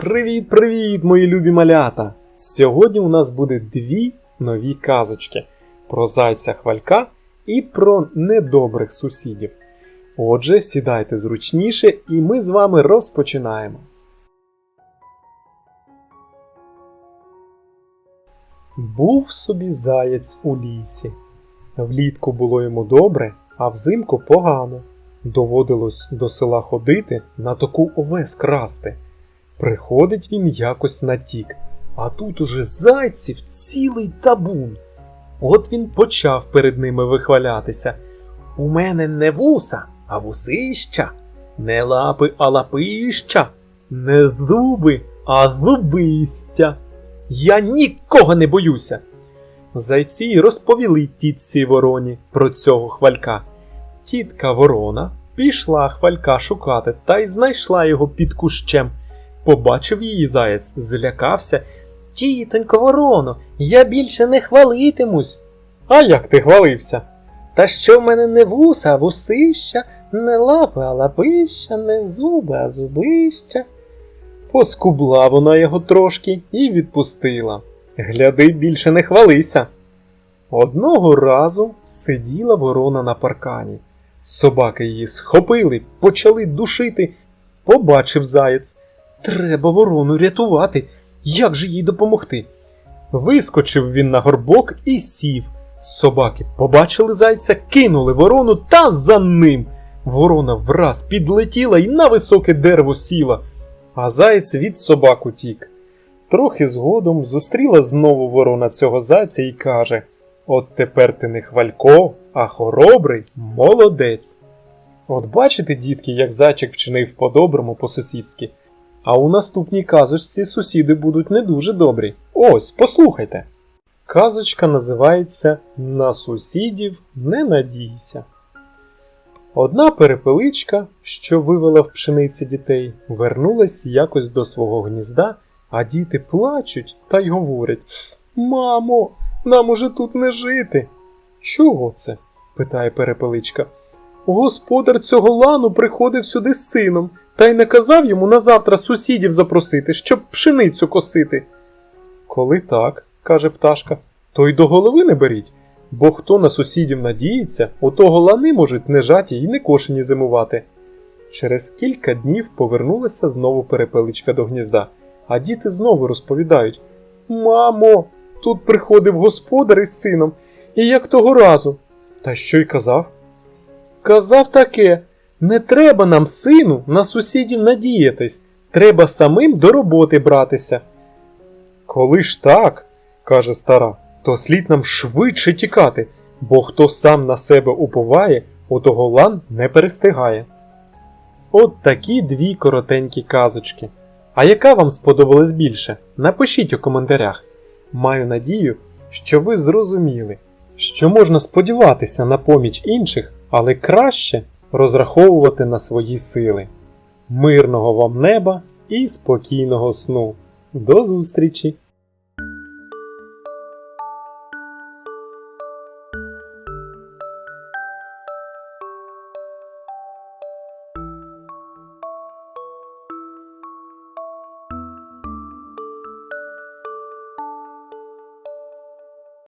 Привіт, привіт, мої любі малята! Сьогодні у нас буде дві нові казочки про зайця хвалька і про недобрих сусідів. Отже, сідайте зручніше, і ми з вами розпочинаємо. Був собі заєць у лісі. Влітку було йому добре, а взимку погано. Доводилось до села ходити на таку овес красти. Приходить він якось на тік, а тут уже зайців цілий табун. От він почав перед ними вихвалятися. У мене не вуса, а вусища, не лапи, а лапища, не зуби, а зубистя. Я нікого не боюся. Зайці розповіли тітці вороні про цього хвалька. Тітка ворона пішла хвалька шукати та й знайшла його під кущем. Побачив її заєць, злякався. Тітонько вороно, я більше не хвалитимусь. А як ти хвалився? Та що в мене не вуса, а вусища, не лапи, а лапища, не зуби, а зубища. Поскубла вона його трошки і відпустила. Гляди, більше не хвалися. Одного разу сиділа ворона на паркані. Собаки її схопили, почали душити. Побачив заєць. Треба ворону рятувати. Як же їй допомогти? Вискочив він на горбок і сів. Собаки побачили зайця, кинули ворону та за ним. Ворона враз підлетіла і на високе дерево сіла, а заєць від собак утік. Трохи згодом зустріла знову ворона цього зайця і каже: От тепер ти не хвалько, а хоробрий молодець. От бачите, дітки, як зайчик вчинив по-доброму по-сусідськи. А у наступній казочці сусіди будуть не дуже добрі. Ось, послухайте. Казочка називається На сусідів не надійся. Одна перепеличка, що вивела в пшениці дітей, вернулась якось до свого гнізда, а діти плачуть та й говорять: Мамо, нам уже тут не жити. Чого це? питає перепеличка. Господар цього лану приходив сюди з сином та й наказав йому на завтра сусідів запросити, щоб пшеницю косити. Коли так, каже пташка, то й до голови не беріть, бо хто на сусідів надіється, у того лани можуть не жаті й не кошені зимувати. Через кілька днів повернулася знову перепеличка до гнізда, а діти знову розповідають Мамо, тут приходив господар із сином, і як того разу. Та що й казав? Казав таке не треба нам, сину, на сусідів надіятись, треба самим до роботи братися. Коли ж так, каже стара, то слід нам швидше тікати, бо хто сам на себе уповає, у того лан не перестигає. От такі дві коротенькі казочки. А яка вам сподобалась більше? Напишіть у коментарях. Маю надію, що ви зрозуміли, що можна сподіватися на поміч інших, але краще розраховувати на свої сили. Мирного вам неба і спокійного сну. До зустрічі!